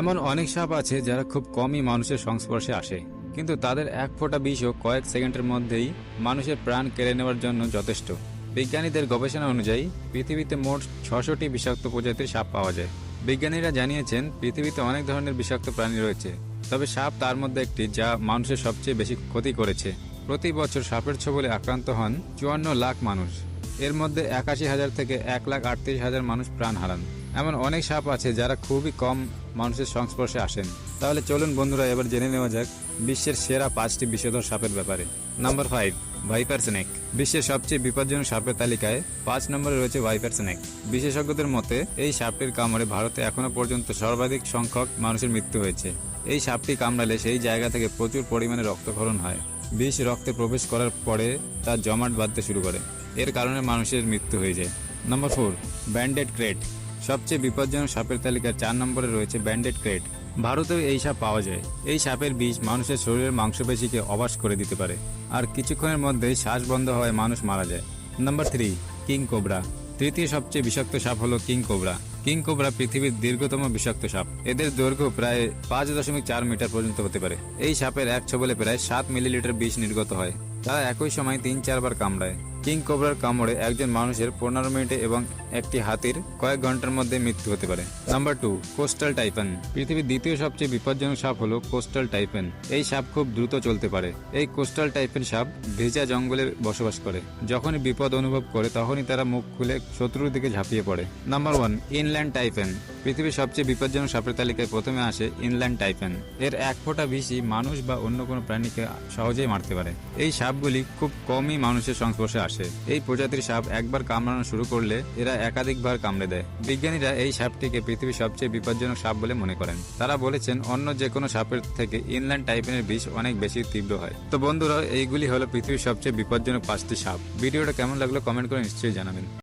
এমন অনেক সাপ আছে যারা খুব কমই মানুষের সংস্পর্শে আসে। কিন্তু তাদের এক ফোঁটা বিষও কয়েক সেকেন্ডের মধ্যেই মানুষের প্রাণ কেড়ে নেওয়ার জন্য যথেষ্ট। বিজ্ঞানীদের গবেষণা অনুযায়ী, পৃথিবীতে মোট ছশোটি বিষাক্ত প্রজাতির সাপ পাওয়া যায়। বিজ্ঞানীরা জানিয়েছেন, পৃথিবীতে অনেক ধরনের বিষাক্ত প্রাণী রয়েছে, তবে সাপ তার মধ্যে একটি যা মানুষের সবচেয়ে বেশি ক্ষতি করেছে। প্রতি বছর সাপের ছবলে আক্রান্ত হন চুয়ান্ন লাখ মানুষ। এর মধ্যে একাশি হাজার থেকে এক লাখ আটত্রিশ হাজার মানুষ প্রাণ হারান। এমন অনেক সাপ আছে যারা খুবই কম মানুষের সংস্পর্শে আসেন। তাহলে চলুন বন্ধুরা, এবার জেনে নেওয়া যাক বিশ্বের সেরা পাঁচটি বিষধর সাপের ব্যাপারে। Number five, viper snake. বিশ্বের সবচেয়ে বিপজ্জনক সাপের তালিকায় পাঁচ নম্বরে রয়েছে ভাইপার স্নেক। বিশেষজ্ঞদের মতে, এই সাপটির কামড়ে ভারতে এখনও পর্যন্ত সর্বাধিক সংখ্যক মানুষের মৃত্যু হয়েছে। এই সাপটি কামড়ালে সেই জায়গা থেকে প্রচুর পরিমাণে রক্তক্ষরণ হয়। বিষ রক্তে প্রবেশ করার পরে তা জমাট বাঁধতে শুরু করে। এর কারণে মানুষের মৃত্যু হয়ে যায়। Number four, banded krait. সবচেয়ে বিপজ্জনক সাপের তালিকায় চার নম্বরে রয়েছে ব্যান্ডেড ক্রেট। ভারতেও এই সাপ পাওয়া যায়। এই সাপের বিষ মানুষের শরীরের মাংসপেশিকে অবাস করে দিতে পারে। আর কিছুক্ষণের মধ্যেই শ্বাস বন্ধ হওয়ায় মানুষ মারা যায়। Number three, king cobra. তৃতীয় সবচেয়ে বিষাক্ত সাপ হলো কিং কোবরা। কিং কোবরা পৃথিবীর দীর্ঘতম বিষাক্ত সাপ। এদের দৈর্ঘ্য প্রায় পাঁচ দশমিক চার মিটার পর্যন্ত হতে পারে। এই সাপের এক ছবলে প্রায় সাত মিলিলিটার বিষ নির্গত হয়। তারা একই সময় তিন চারবার কামড়ায়। কিং কোবরার কামড়ে একজন মানুষের পনেরো মিনিটে এবং একটি হাতির কয়েক ঘণ্টার মধ্যে মৃত্যু হতে পারে। নাম্বার টু, কোস্টাল টাইপেন পৃথিবীর দ্বিতীয় সবচেয়ে বিপজ্জনক সাপ হলো কোস্টাল টাইপেন এই সাপ খুব দ্রুত চলতে পারে। এই কোস্টাল টাইপেন সাপ ভেজা জঙ্গলে বসবাস করে। যখনই বিপদ অনুভব করে, তখনই তারা মুখ খুলে শত্রুর দিকে ঝাঁপিয়ে পড়ে। নাম্বার ওয়ান, ইনল্যান্ড টাইপেন পৃথিবীর সবচেয়ে বিপজ্জনক সাপের তালিকায় প্রথমে আসে ইনল্যান্ড টাইপেন এর এক ফোঁটা বিষই মানুষ বা অন্য কোনো প্রাণীকে সহজেই মারতে পারে। এই সাপগুলি খুব কমই মানুষের সংস্পর্শে আসে। এই প্রজাতির সাপ একবার কামড়ানো শুরু করলে এরা একাধিকবার কামড়ে দেয়। বিজ্ঞানীরা এই সাপটিকে পৃথিবীর সবচেয়ে বিপজ্জনক সাপ বলে মনে করেন। তারা বলেছেন, অন্য যে কোনো সাপের থেকে ইনল্যান্ড টাইপের বিষ অনেক বেশি তীব্র হয়। তো বন্ধুরা, এইগুলি হলো পৃথিবীর সবচেয়ে বিপজ্জনক পাঁচটি সাপ। ভিডিওটা কেমন লাগল কমেন্ট করে নিশ্চয়ই জানাবেন।